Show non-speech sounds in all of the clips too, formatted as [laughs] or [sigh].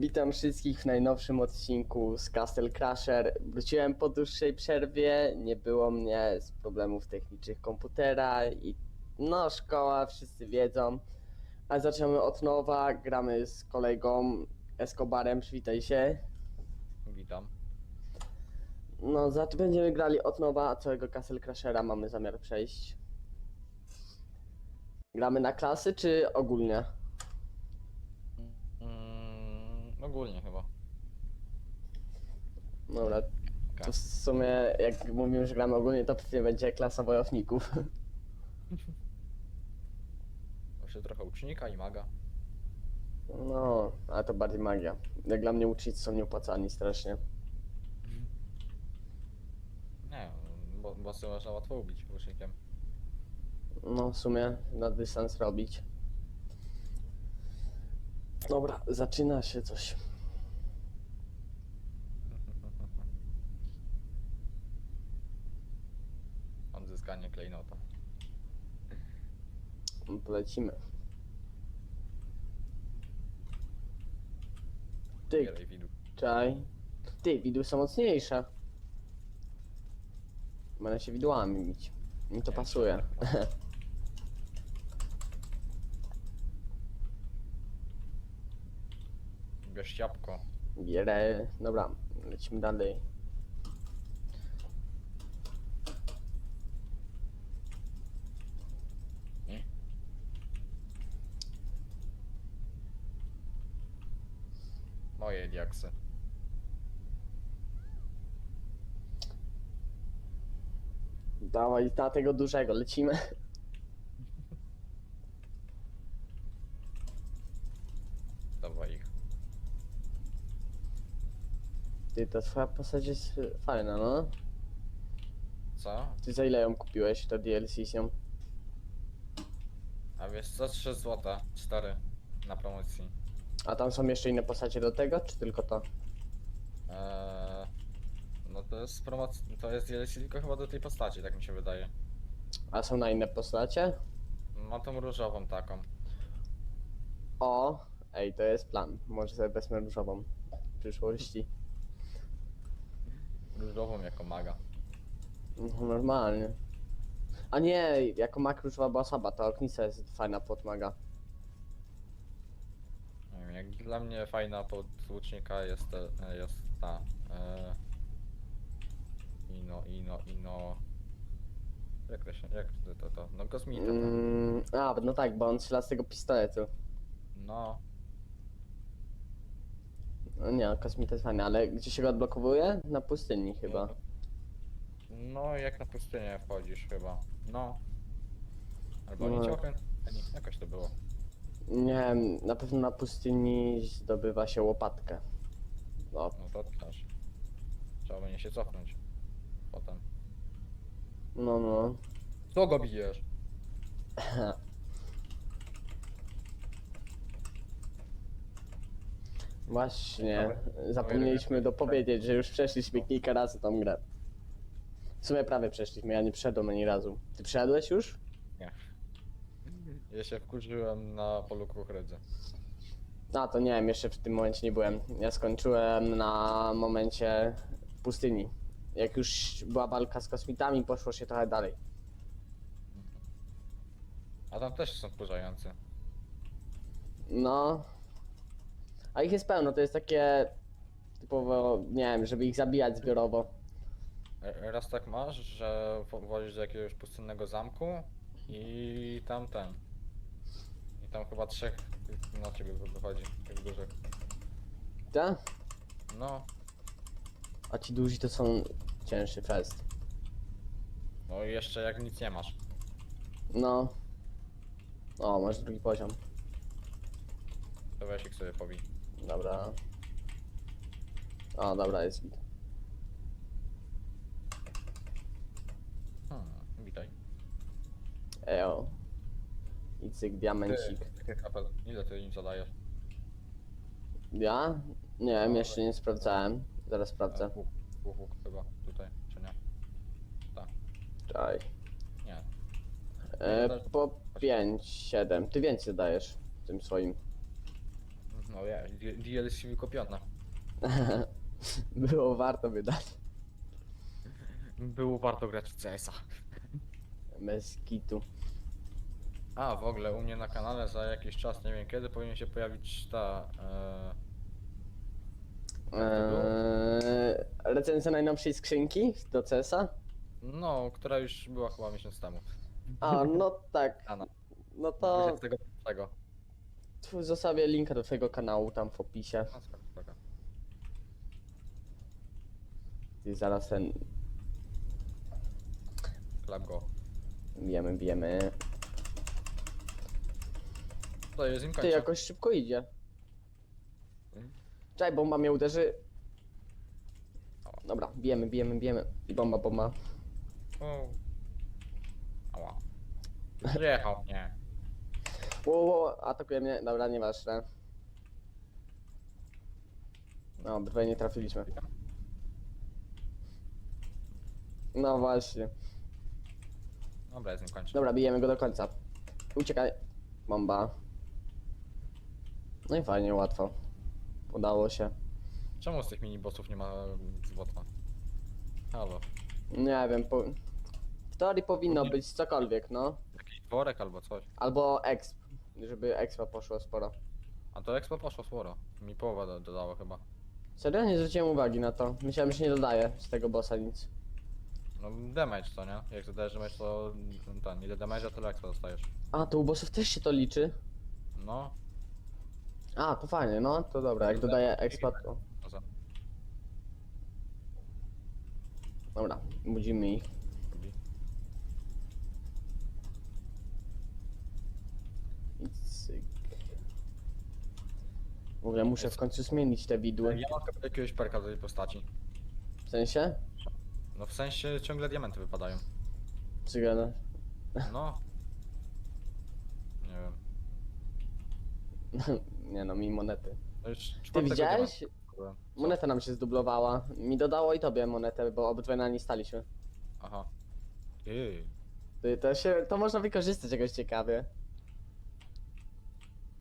Witam wszystkich w najnowszym odcinku z Castle Crasher. Wróciłem po dłuższej przerwie, nie było mnie z problemów technicznych komputera i no szkoła, wszyscy wiedzą. A zaczynamy od nowa, gramy z kolegą Escobarem, przywitaj się. Witam. No, za, będziemy grali od nowa, a całego Castle Crashera mamy zamiar przejść. Gramy na klasy czy ogólnie? Ogólnie chyba. Dobra, to w sumie jak mówimy, że gramy ogólnie, to pewnie będzie klasa wojowników. Jeszcze trochę ucznika i maga. No, ale to bardziej magia. Jak dla mnie uczyć są nieopłacani strasznie. Nie, bo bossy można łatwo ubić łucznikiem. No, w sumie na dystans robić. Dobra, zaczyna się coś. Odzyskanie klejnota. No lecimy. Ty, Bieraj widu. czaj. Ty, widły są mocniejsze. Będę się widłami bić. Mi to pasuje. [laughs] Bierz jabłko. Bierę. Dobra, lecimy dalej. Moje diaksy. Dawaj na tego dużego, lecimy. Dawaj ich. Ty, ta twoja postać jest fajna, no. Co? Ty za ile ją kupiłeś, to DLC nią? A wiesz co? 3 złota. 4 na promocji. A tam są jeszcze inne postacie do tego, czy tylko to? Eee, no to jest promoc... To jest DLC tylko chyba do tej postaci, tak mi się wydaje. A są na inne postacie? Ma tą różową taką. O, ej, to jest plan. Może sobie wezmę różową w przyszłości. Różową jako maga. No, normalnie. A nie, jako mak różowa była słaba, to oknica jest fajna podmaga. Nie wiem, jak dla mnie fajna pod łucznika jest, te- jest ta. E, ino, ino, ino. Jak to się. Jak to, to, to? No kosmita. ta. Mm, a, no tak, bo on strzela z tego pistoletu. No. No nie, kosmita jest fajna, ale gdzie się go odblokowuje? Na pustyni chyba. No, jak na pustynię wchodzisz chyba. No. Albo No. nie ciochem. Nie, jakoś to było. Nie wiem, na pewno na pustyni zdobywa się łopatkę. No, No to też. Trzeba będzie się cofnąć. Potem. no, no. Co go bijesz? [laughs] Właśnie, zapomnieliśmy dopowiedzieć, że już przeszliśmy kilka razy tą grę. W sumie prawie przeszliśmy, ja nie przeszedłem ani razu. Ty przeszedłeś już? Ja się wkurzyłem na polu kukurydzy. A, to nie wiem, jeszcze w tym momencie nie byłem. Ja skończyłem na momencie pustyni. Jak już była walka z kosmitami, poszło się trochę dalej. A tam też są wkurzający. No. A ich jest pełno, to jest takie typowo, nie wiem, żeby ich zabijać zbiorowo. Raz tak masz, że wo- wozisz do jakiegoś pustynnego zamku i tam ten. I tam chyba trzech na ciebie wy- wychodzi, tych dużych. Tak? No, A ci duzi to są cięższy fest. no i jeszcze jak nic nie masz. No. O, masz drugi poziom. To weź ich sobie pobij. Dobra. O, dobra, jest git. Hmm, witaj. Ejo. I cyk, diamencik. Kapel, ile ty im zadajesz? Ja? Nie wiem, jeszcze nie sprawdzałem. Zaraz E, sprawdzę. Łuk, łuk, łuk chyba tutaj, czy nie? Tak, Czaj. nie. E, po 5, 7. Ty więcej dajesz tym swoim. No ja, D- DLC wykopione. Było warto wydać. Było warto grać w CS-a. Bez kitu. A, w ogóle u mnie na kanale za jakiś czas, nie wiem kiedy, powinien się pojawić ta... E... Eee, recenzja najnowszej skrzynki do CS-a? No, która już była chyba miesiąc temu. A, no tak. Ana. No to 21. tu zostawię linka do twojego kanału tam w opisie. No, spoko, spoko. I zaraz ten Klap go. bijemy, bijemy. To jest im Ty końca. jakoś szybko idzie. Czekaj, bomba mnie uderzy. Dobra, bijemy, bijemy, bijemy. I bomba, bomba. O. Ała. Zjechał mnie. Ło, ło, atakuje mnie. Dobra, nieważne. No, obydwaj nie trafiliśmy. No właśnie. Dobra, im kończy. Dobra, bijemy go do końca. Uciekaj. Bomba. No i fajnie, łatwo. Udało się. Czemu z tych mini-bossów nie ma złota? Halo. Nie wiem, po... w teorii powinno być cokolwiek, no. Jakiś worek albo coś. Albo exp, żeby expa poszło sporo. A to expo poszło sporo. Mi połowa do, dodało chyba. Serio? Nie zwróciłem uwagi na to. Myślałem, że nie dodaje z tego bossa nic. No damage to, nie? Jak dodajesz damage to ten, ile damage'a tyle expo dostajesz. A, to u bossów też się to liczy? No, A, to fajnie, no to dobra, jak dodaję expa to... no za. Dobra, budzimy ich. robi. I cyk. W ogóle muszę w końcu zmienić te widły. Ja mam chyba jakiegoś perka do tej postaci. W sensie? No w sensie ciągle diamenty wypadają. Cygana. No. Nie wiem. [laughs] Nie no, mi monety. Już Ty czwartego widziałeś? diamentu kupiłem. Moneta nam się zdublowała. Mi dodało i tobie monetę, bo obydwaj na niej staliśmy. Aha. Ty. Ty, to się, to można wykorzystać jakoś ciekawie.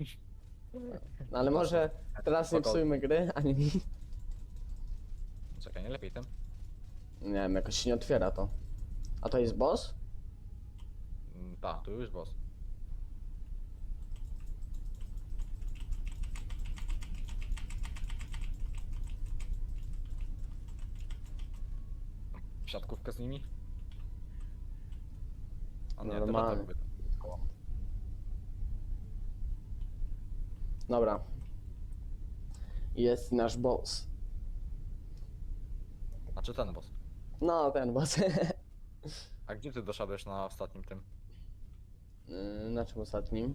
[laughs] No ale może teraz nie psujmy gry, ani [laughs] mi. Czekaj, nie lepiej tym? Nie wiem, jakoś się nie otwiera to. A to jest boss? Mm, Ta, tu już boss. Siatkówkę z nimi? A nie, Normalnie. Normalnie. Dobra. Jest nasz boss. Znaczy ten boss. No, ten boss. [laughs] A gdzie ty doszedłeś na ostatnim tym? Yy, na czym ostatnim?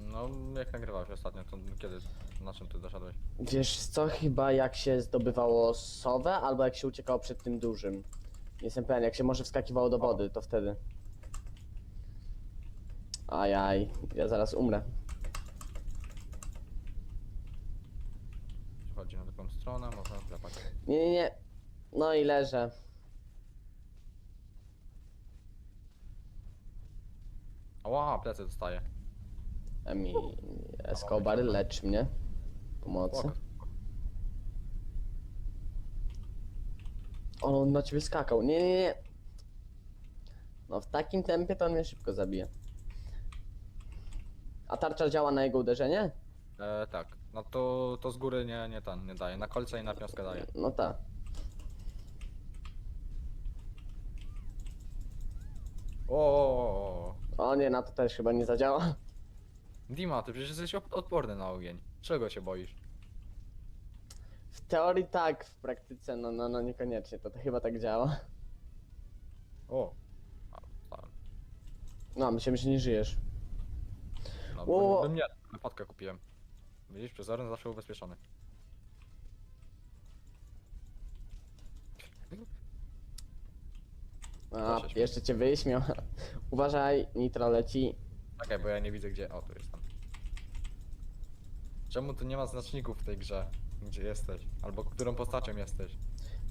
No, jak nagrywałeś ostatnio, to kiedy, na czym ty doszedłeś? Wiesz co, chyba jak się zdobywało sowę, albo jak się uciekało przed tym dużym. Nie Jestem pewien, jak się może wskakiwało do wody, to wtedy. Ajaj, ja zaraz umrę. Wchodzi na taką stronę, można klepać. Nie, nie, nie. No i leżę. Ała, plecy dostaję. Emi, Escobar, lecz mnie. Pomocy. Spoko. O, on na ciebie skakał. Nie, nie, nie. No w takim tempie to on mnie szybko zabije. A tarcza działa na jego uderzenie? E, tak, no to, to z góry nie, nie ten, nie daje. Na kolce i na piąskę daje. No tak. O, o, o, o. Nie, na to też chyba nie zadziała. Dima, ty przecież jesteś op- odporny na ogień. Czego się boisz? W teorii tak, w praktyce no, no, no niekoniecznie, to, to chyba tak działa. O. A. No, myślałem, że nie żyjesz. No, O. bym nie, wypadkę kupiłem. Widzisz, przezorny zawsze ubezpieczony. A, jeszcze cię wyśmiał. [laughs] Uważaj, nitro leci. Czekaj, bo ja nie widzę gdzie. O, tu jestem. Czemu tu nie ma znaczników w tej grze? Gdzie jesteś? Albo którą postacią jesteś?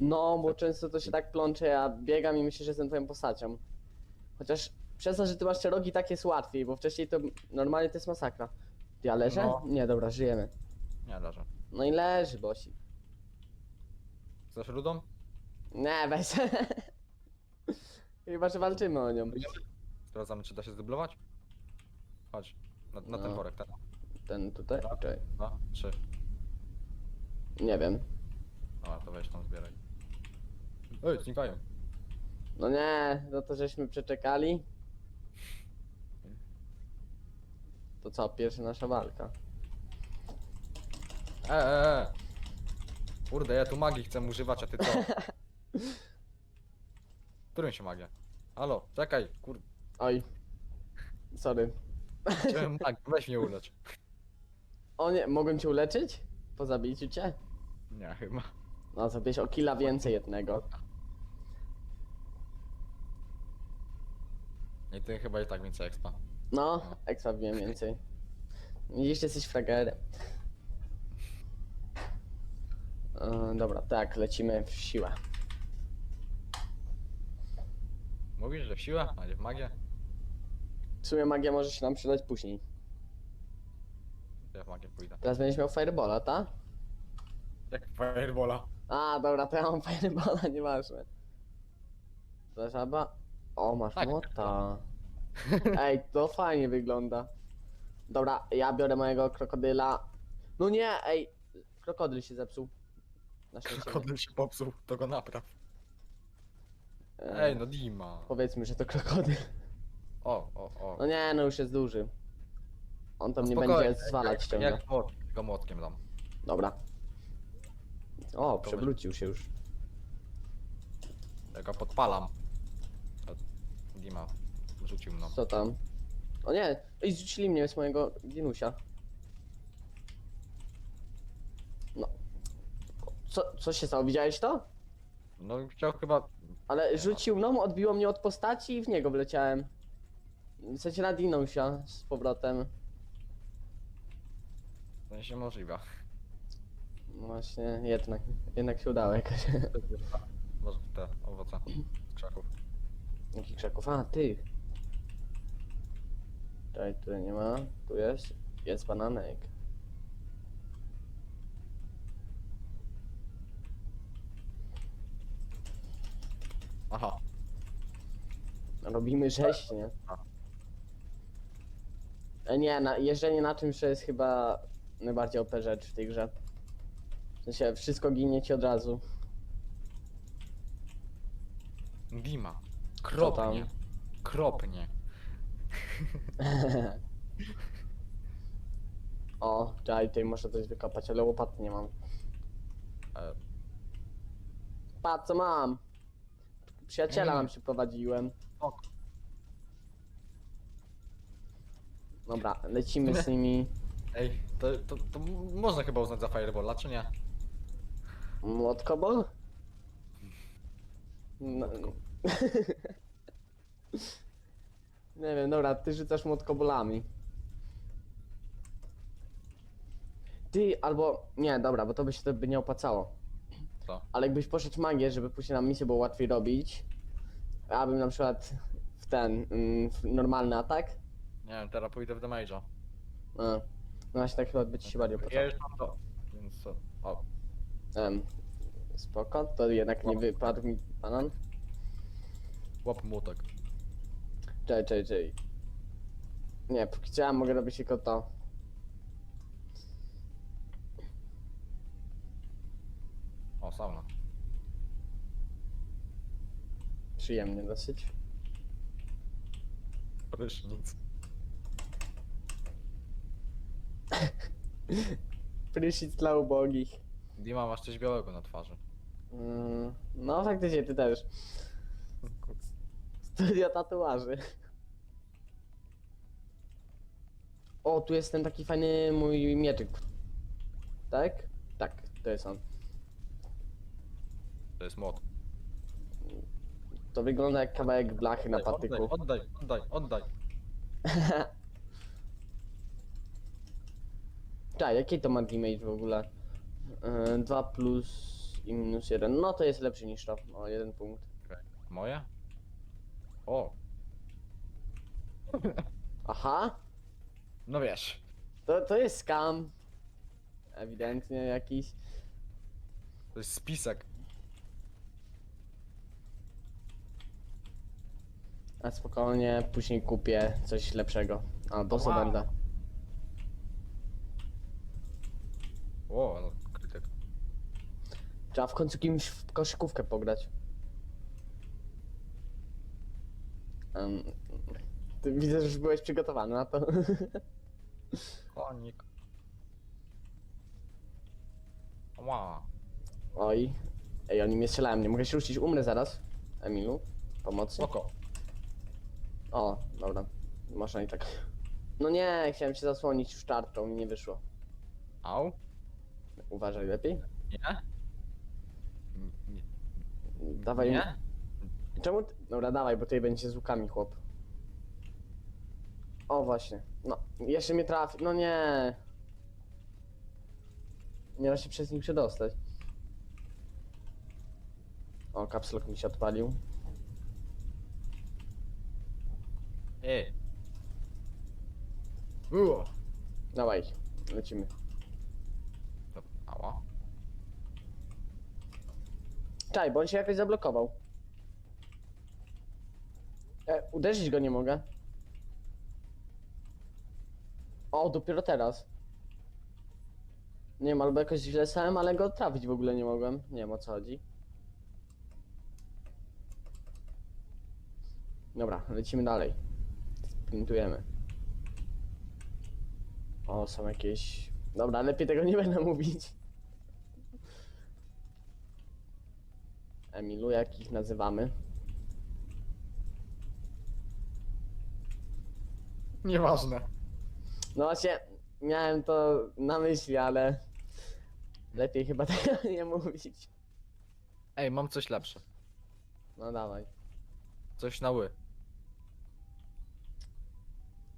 No, bo często to się tak plącze, ja biegam i myślę, że jestem twoją postacią. Chociaż przez to, że ty masz te rogi, tak jest łatwiej, bo wcześniej to normalnie to jest masakra. Ja leżę? No. Nie, dobra, żyjemy. Nie, leżę. No i leży, bosi. Chcesz rudą? Nie, weź. [laughs] Chyba, że walczymy o nią. Sprawdzamy, czy da się zdublować? Chodź. Na, na ten No. worek, tak? Ten tutaj? Czekaj. Dwa, trzy. Nie wiem. Dobra, to weź tam zbieraj. Ej, znikają. No nie, no to żeśmy przeczekali. To co, pierwsza nasza walka. E, e, e. Kurde, ja tu magii chcę używać, a ty co? [laughs] Którym się magia? Halo, czekaj, kur... Oj. Sorry. Chciałem [laughs] magię, weź mnie ulecz. O nie, mogłem cię uleczyć? Po zabiciu cię? Nie, chyba. No, zrobiłeś o killa więcej jednego. I ty chyba i tak więcej expa. No, ekstra wiem więcej. Widzisz, jesteś fragerem. E, dobra, tak, lecimy w siłę. Mówisz, że w siłę, a nie w magię? W sumie magia może się nam przydać później. To ja w magię pójdę. Teraz będziesz miał Firebola, ta? Jak firebola. A, dobra, to ja mam Firebola, [laughs] nieważne. To żaba... O, masz Tak. młota. Ej, to fajnie wygląda. Dobra, ja biorę mojego krokodyla. No nie, ej, krokodyl się zepsuł. Na szczęście. nie. się popsuł, to go napraw. E, Ej, no Dima. Powiedzmy, że to krokodyl. O, o, o. No nie, no już jest duży. On tam No nie spokojnie, będzie zwalać ciągle. Jak młot, go młotkiem dam. Dobra. O, przewrócił się już. Ja go podpalam. Dima rzucił mną. Co tam? O nie, ej, zrzucili mnie z mojego Dinusia. No. Co, co się stało? Widziałeś to? No chciał chyba... Ale rzucił mną, odbiło mnie od postaci i w niego wleciałem. W sensie na Dinusia z powrotem. To się możliwe. No właśnie, jednak, jednak się udało jakoś. Może te owoce z krzaków. Jakich krzaków? A, tych. Czekaj, tutaj nie ma. Tu jest. Jest bananek. Aha. Robimy rzeźnie. A. E, nie, na, jeżdżenie na czymś to jest chyba najbardziej OP rzecz w tej grze. W sensie, wszystko ginie ci od razu. Dima. Kropnie. tam? Kropnie. O, czekaj, tutaj muszę coś wykopać, ale łopaty nie mam. E, Patrz, co mam! Przyjaciela Mm. nam przyprowadziłem. ok. Dobra, lecimy z nimi. Ej, to, to, to m- można chyba uznać za fireballa, czy nie? Młotkobol? No. [laughs] nie wiem, dobra, ty rzucasz młotkobolami. Ty, albo... Nie, dobra, bo to by się to by nie opłacało. Co? Ale jakbyś poszedł magię, żeby później nam misję było łatwiej robić, a bym na przykład w ten, mm, w normalny atak, Nie wiem, teraz pójdę w damage'a. a, no właśnie tak chyba by ci się bardziej Ja opłacało. już mam to. Więc co? O, Em, spoko, to jednak nie wypadł mi banan. łap młotek. Czekaj, czekaj, czekaj. Nie, póki co ja mogę robić tylko to. O, sauna. Przyjemnie dosyć. Prysznic. [laughs] Prysznic dla ubogich. Dima, masz coś białego na twarzy. Mm, no faktycznie ty też. Studio tatuaży. O, tu jest ten taki fajny mój mieczyk. Tak? Tak, to jest on. To jest młot. To wygląda jak kawałek blachy na patyku. Oddaj, oddaj, oddaj. [laughs] Tak, jaki to ma damage w ogóle? 2 plus i minus 1. No to jest lepszy niż to. O, jeden punkt. Moje? O, Aha, no wiesz. to, to jest scam. ewidentnie jakiś. To jest spisek. A spokojnie, później kupię coś lepszego. A, do co Wow. będę. O, no, krytyk. Trzeba w końcu kimś w koszykówkę pograć. Ty widzę, że już byłeś przygotowany na to. [laughs] Konik. Ła. Oj. Ej, oni mnie strzelają, nie mogę się ruszać, umrę zaraz. Emilu, pomocy. Spoko. O, dobra. Można i tak. No nie, chciałem się zasłonić już tarczą, mi nie wyszło. Au. Uważaj lepiej. Nie? Nie. Dawaj. Nie? Czemu? Ty... Dobra, dawaj, bo tutaj będzie z łukami chłop. O, właśnie. No, jeszcze mnie trafi. No nie. Nie da się przez nich przedostać. O, kapslok mi się odpalił. Ej. Uo. Dawaj, lecimy. Dobra, Ała. Czaj, bo on się jakoś zablokował. E, uderzyć go nie mogę. O, dopiero teraz. Nie wiem, albo jakoś źle stałem, ale go trafić w ogóle nie mogłem. Nie wiem o co chodzi. Dobra, lecimy dalej. Sprintujemy. O, są jakieś... Dobra, lepiej tego nie będę mówić. Emilu, jak ich nazywamy? Nieważne. No właśnie, miałem to na myśli, ale lepiej chyba [laughs] tego nie mówić. Ej, mam coś lepsze. No dawaj. Coś na ły.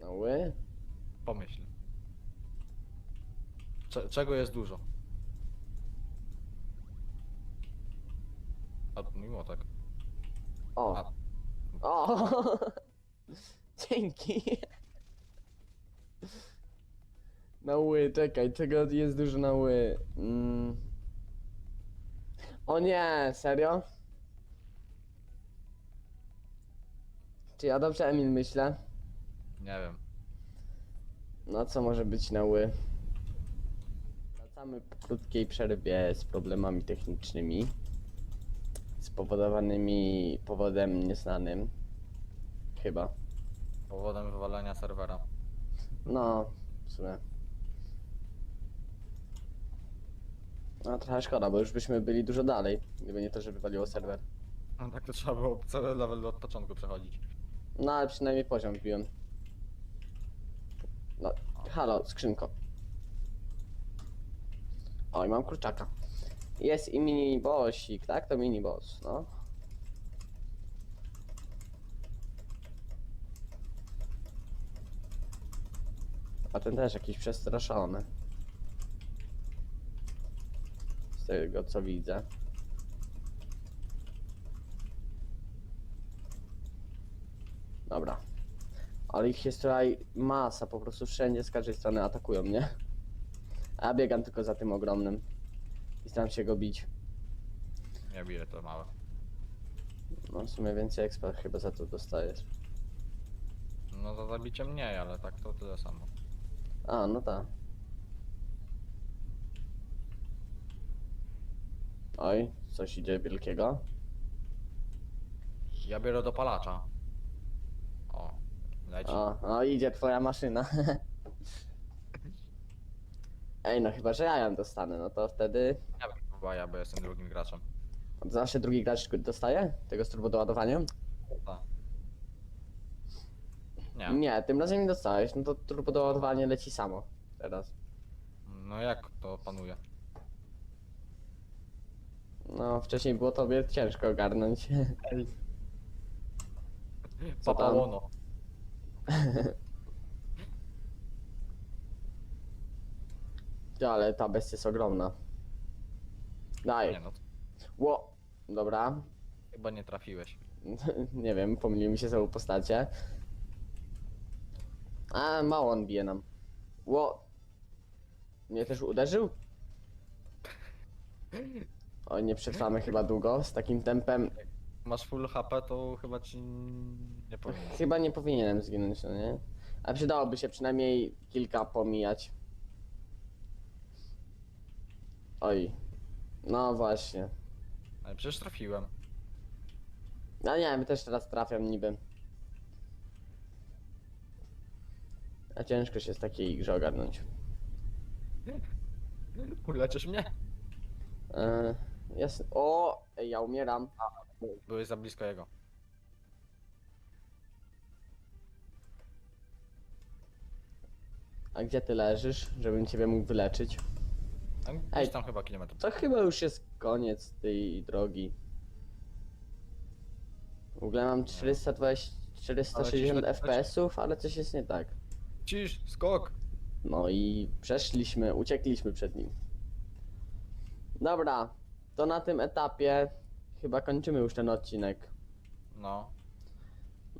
No ły? Pomyśl. Cze czego jest dużo? A mimo tak. O. A. O. [laughs] Dzięki. Na ły, czekaj, czego jest dużo na ły? Mm. O nie, serio? Czy ja dobrze Emil myślę? Nie wiem. No co może być na ły? Wracamy po krótkiej przerwie z problemami technicznymi spowodowanymi powodem nieznanym. Chyba. Powodem wywalenia serwera. No, w sumie. No trochę szkoda, bo już byśmy byli dużo dalej, gdyby nie to, że wywaliło serwer. No tak to trzeba było cały level od początku przechodzić. No ale przynajmniej poziom wbiłem. No, halo, skrzynko. Oj, mam kurczaka. Jest i mini bossik, tak? To mini boss, no. A ten też jakiś przestraszony. Z tego co widzę. Dobra. Ale ich jest tutaj masa, po prostu wszędzie z każdej strony atakują mnie. A ja biegam tylko za tym ogromnym. I staram się go bić. Nie bije to małe. No w sumie więcej ekspert chyba za to dostajesz. No za zabicie mniej, ale tak to tyle samo. A, no tak. Oj, coś idzie wielkiego. Ja biorę dopalacza. O, leci. O, o idzie twoja maszyna. [laughs] Ej, no chyba, że ja ją dostanę, no to wtedy Ja bym chyba ja, bo jestem drugim graczem. zawsze drugi gracz dostaje tego z turbodoładowaniem? Tak. Nie. Nie, tym razem nie dostałeś, no to turbodoładowanie leci samo teraz. No jak to panuje? No, wcześniej było tobie ciężko ogarnąć. Co tam? Papałono. [laughs] Ale ta bestia jest ogromna. Daj. Nie no, Ło. Dobra. chyba nie trafiłeś. [laughs] nie wiem, pomyliły mi się znowu postacie. A, mało on bije nam. Ło. Mnie też uderzył? Oj, nie przetrwamy chyba długo z takim tempem. Masz full HP, to chyba ci nie powiem. Chyba nie powinienem zginąć, no nie? A przydałoby się przynajmniej kilka pomijać. Oj. No właśnie. Ale przecież trafiłem. No nie, my też teraz trafiam niby. A ciężko się z takiej grze ogarnąć. Uleczysz mnie? Yy, jest... O! Ej, ja umieram. Byłeś za blisko jego. A gdzie ty leżysz, żebym ciebie mógł wyleczyć? A Ej. Tam chyba kilometr. To chyba już jest koniec tej drogi. W ogóle mam 420, 460 Ale ci się- FPS-ów, ale coś jest nie tak. Cisz, skok! No i przeszliśmy, uciekliśmy przed nim. Dobra, to na tym etapie chyba kończymy już ten odcinek. No.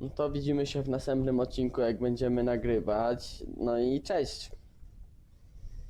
No to widzimy się w następnym odcinku, jak będziemy nagrywać. No i cześć!